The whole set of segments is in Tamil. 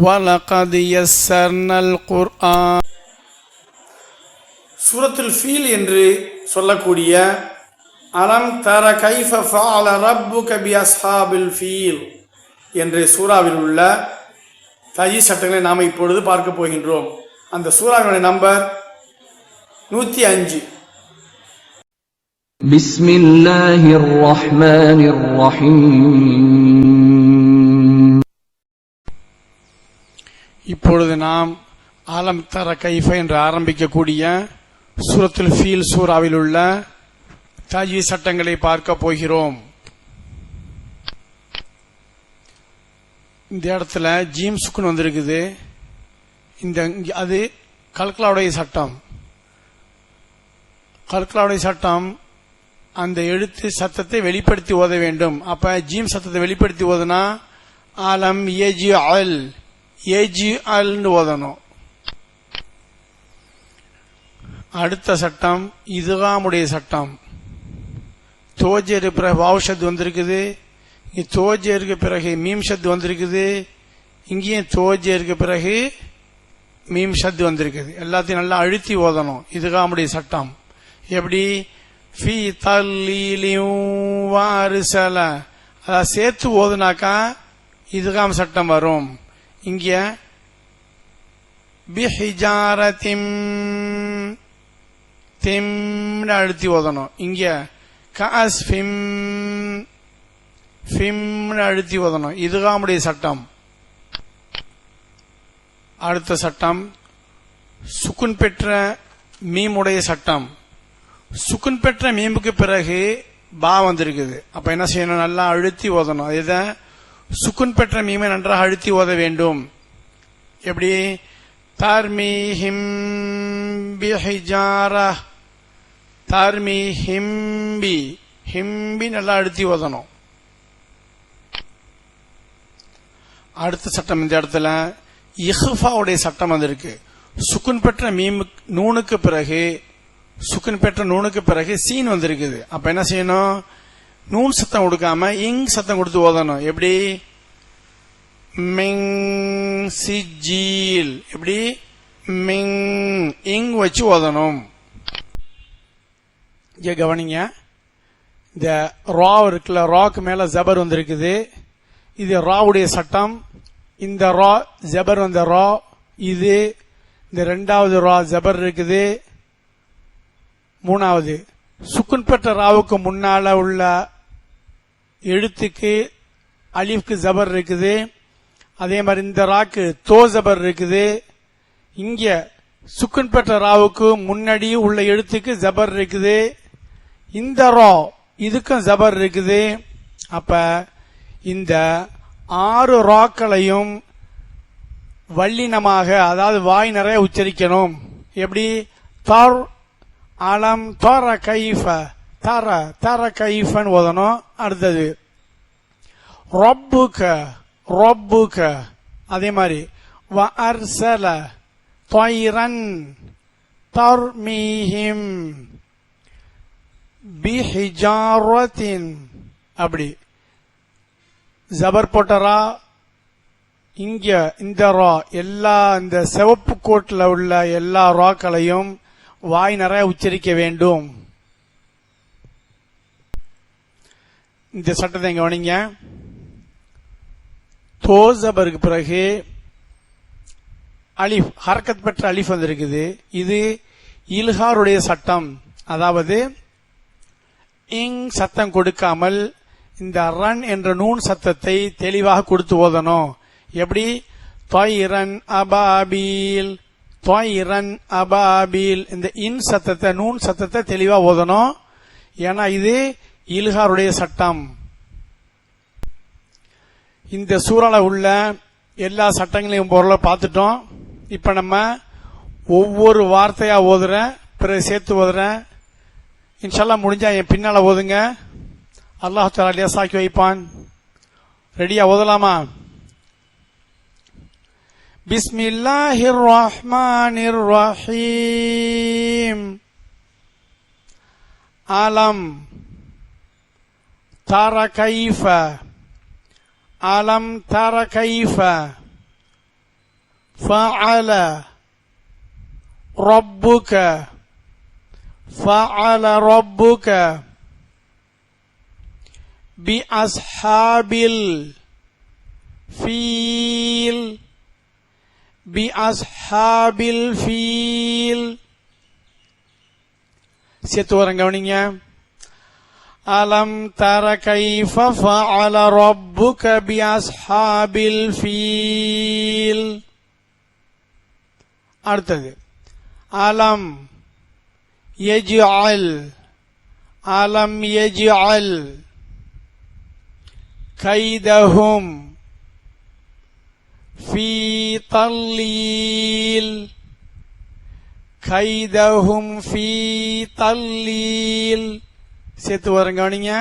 ولقد يسرنا القرآن சூரத்துல் ஃபீல் என்று சொல்லக்கூடிய அலம் தர கைஃப ஃபஅல ரப்புக பி அஸ்ஹாபில் ஃபீல் என்ற சூறாவில் உள்ள தஜி சட்டங்களை நாம் இப்பொழுது பார்க்க போகின்றோம் அந்த சூறாவினுடைய நம்பர் நூற்றி அஞ்சு بسم الله الرحمن الرحيم இப்பொழுது நாம் ஆலம் தர கைஃப என்று ஆரம்பிக்கக்கூடிய சூரத்துல் ஃபீல் சூறாவில் உள்ள தாஜி சட்டங்களை பார்க்க போகிறோம். இந்த இடத்துல ஜீம் சுக்குன் வந்திருக்குது. இந்த அது கல்கலாவுடைய சட்டம். கல்கலாவுடைய சட்டம் அந்த எழுத்து சத்தத்தை வெளிப்படுத்தி ஓத வேண்டும். அப்ப ஜீம் சத்தத்தை வெளிப்படுத்தி ஓதுனா ஆலம் ஏஜி அல் ஏஜிஆல்னு ஓதணும். அடுத்த சட்டம் இதுகாமுடைய சட்டம். தோஜரு பிறகு வாவுஷத் வந்திருக்குது. இங்கே தோஜருக்கு பிறகு மீம்ஷத் வந்திருக்குது. இங்கேயும் தோஜருக்கு பிறகு மீம்ஷத்து வந்திருக்குது. எல்லாத்தையும் நல்லா அழுத்தி ஓதணும். இதுகாமுடைய சட்டம். எப்படி? ஃபி தல்லீலியும் வாரிசல. அதாவது சேர்த்து ஓதுனாக்கா இதுகாம் சட்டம் வரும். இங்க பிஹிஜாரத்திம் திம்னு அழுத்தி ஓதணும். இங்க காஸ் ஃபிம் ஃபிம்னு அழுத்தி ஓதணும். இதுகாமுடைய சட்டம். அடுத்த சட்டம் சுக்குன் பெற்ற மீமுடைய சட்டம். சுக்குன் பெற்ற மீமுக்கு பிறகு பா வந்திருக்குது. அப்ப என்ன செய்யணும்? நல்லா அழுத்தி ஓதணும். இதை சுக்குன் பெற்ற மீமை நன்றாக அழுத்தி ஓத வேண்டும். எப்படி? தர்மீஹிம் பிஹிஜாரா. தார்மி ஹிம்பி ஹிம்பி நல்லா அழுத்தி ஓதணும். அடுத்த சட்டம் இந்த இடத்துல இஹ்ஃபாவுடைய சட்டம் வந்திருக்கு சுக்குன் பெற்ற மீமு நூனுக்கு பிறகு சுக்குன் பெற்ற நூனுக்கு பிறகு சீன் வந்திருக்குது. அப்ப என்ன செய்யணும்? நூன் சத்தம் கொடுக்காம இங் சத்தம் கொடுத்து ஓதணும். எப்படி? மிங் சிஜீல் எப்படி? மிங் இங் வச்சு ஓதணும். இங்க கவனிங்க. இந்த ரா இருக்குல்ல ராக்கு மேல ஜபர் வந்திருக்குது. இது ராவுடைய சட்டம். இந்த ரா ஜபர் வந்த ரா இது. இந்த ரெண்டாவது ரா ஜபர் இருக்குது. மூணாவது. சுக்குன் பெற்ற ராவுக்கு முன்னால உள்ள எழுத்துக்கு அலிஃப்க்கு ஜபர் இருக்குது. அதே மாதிரி இந்த ராக்கு தோ ஜபர் இருக்குது. இங்கே சுக்குன் பெற்ற ராவுக்கு முன்னாடி உள்ள எழுத்துக்கு ஜபர் இருக்குது. இந்த ரா இதுக்கும் ஜபர் இருக்குது. அப்ப இந்த ஆறு ராக்களையும் வல்லினமாக அதாவது வாய் நிறைய உச்சரிக்கணும். எப்படி? தார் அலம் தோர கைஃப. தர தர கைஃபன் ஓதணும். அடுத்தது ரப்புக ரப்புக. அதே மாதிரி வ அர்சல தொய்ரன் தர்மீஹிம் பிஹிஜாரத்தின். அப்படி. ஜபர் போட்டரா இங்க இந்த ரா எல்லா இந்த சிவப்பு கோட்டில் உள்ள எல்லா ராக்களையும் வாய் நிறைய உச்சரிக்க வேண்டும். இந்த சட்டத்தை கவனிங்க. தோசபருக்கு பிறகு அலிஃப் ஹரக்கத் பெற்ற அலிஃப் வந்திருக்குது. இது இல்ஹாருடைய சட்டம். அதாவது இங் சத்தம் கொடுக்காமல் இந்த ரன் என்ற நூன் சத்தத்தை தெளிவாக கொடுத்து ஓதணும். எப்படி? தொய்ரன் அபாபீல் தொய்ரன் அபாபீல். இந்த இன் சத்தத்தை நூன் சத்தத்தை தெளிவாக ஓதணும். ஏன்னா இது இல்ஹாருடைய சட்டம். இந்த சூறால உள்ள எல்லா சட்டங்களையும் பொருளை பார்த்துட்டோம். இப்ப நம்ம ஒவ்வொரு வார்த்தையா ஓதுறேன் பிறகு சேர்த்து ஓதுறேன் இன்ஷால்லா முடிஞ்சா என் பின்னால ஓதுங்க. அல்லாஹ் தாலா லேசாக்கி வைப்பான். ரெடியா ஓதலாமா? பிஸ்மில்லாஹிர் ஆலம். tara kaifa alam tara kaifa fa'ala rabbuka fa'ala rabbuka bi ashabil fil bi ashabil fil Siapa orang gauningnya? அலம் தர கைஃப ஃபஅல ரப்புக பிஅஸ்ஹாபில் ஃபீல் அடுத்தது அலம் யஜ்அல் அலம் யஜ்அல் கைதஹும் في تضليل கைதஹும் في تضليل சேர்த்து வரங்க கவனிங்க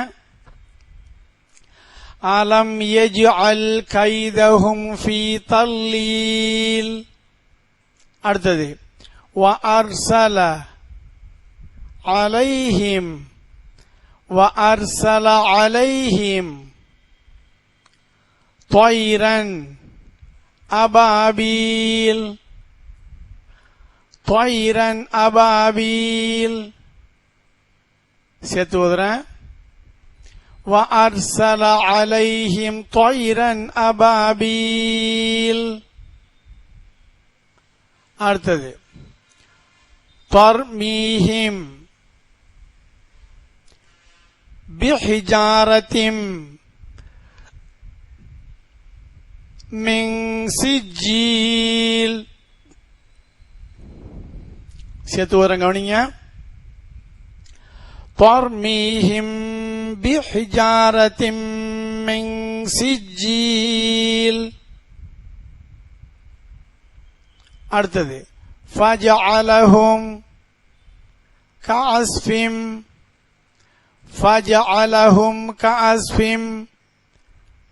அலம் யஜ்அல் கைதஹும் في تضليل அடுத்தது وأرسل عليهم وأرسل عليهم طيرا أبابيل طيرا أبابيل சேர்த்து ஓதுறேன் وأرسل عليهم طيرا أبابيل அடுத்தது ترميهم بحجارة من سجيل சேர்த்து வரேன் கவனிங்க ترميهم بحجارة من سجيل அடுத்தது فجعلهم كعصف فجعلهم كعصف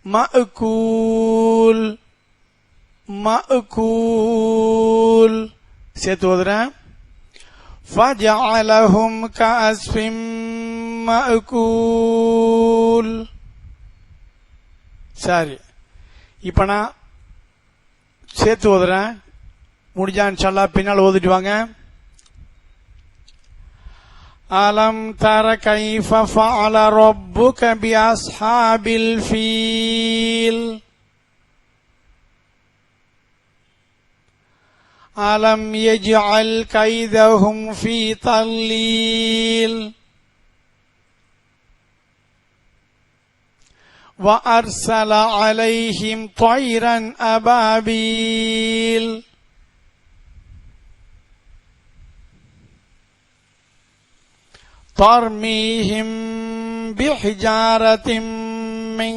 مأكول مأكول சேர்த்து ஓதுறேன் فجعلهم كعصف مأكول சரி இப்ப நான் சேர்த்து ஓதுறேன் முடிஞ்சா இன்ஷால்லா பின்னால் ஓதிட்டு வாங்க ألم تر كيف فعل ربك بأصحاب الفيل ألم يجعل كيدهم في تضليل وأرسل عليهم طيرا أبابيل. ترميهم بحجارة من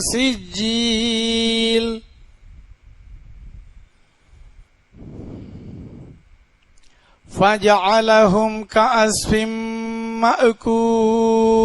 سجيل. فجعلهم كأسف مأكول.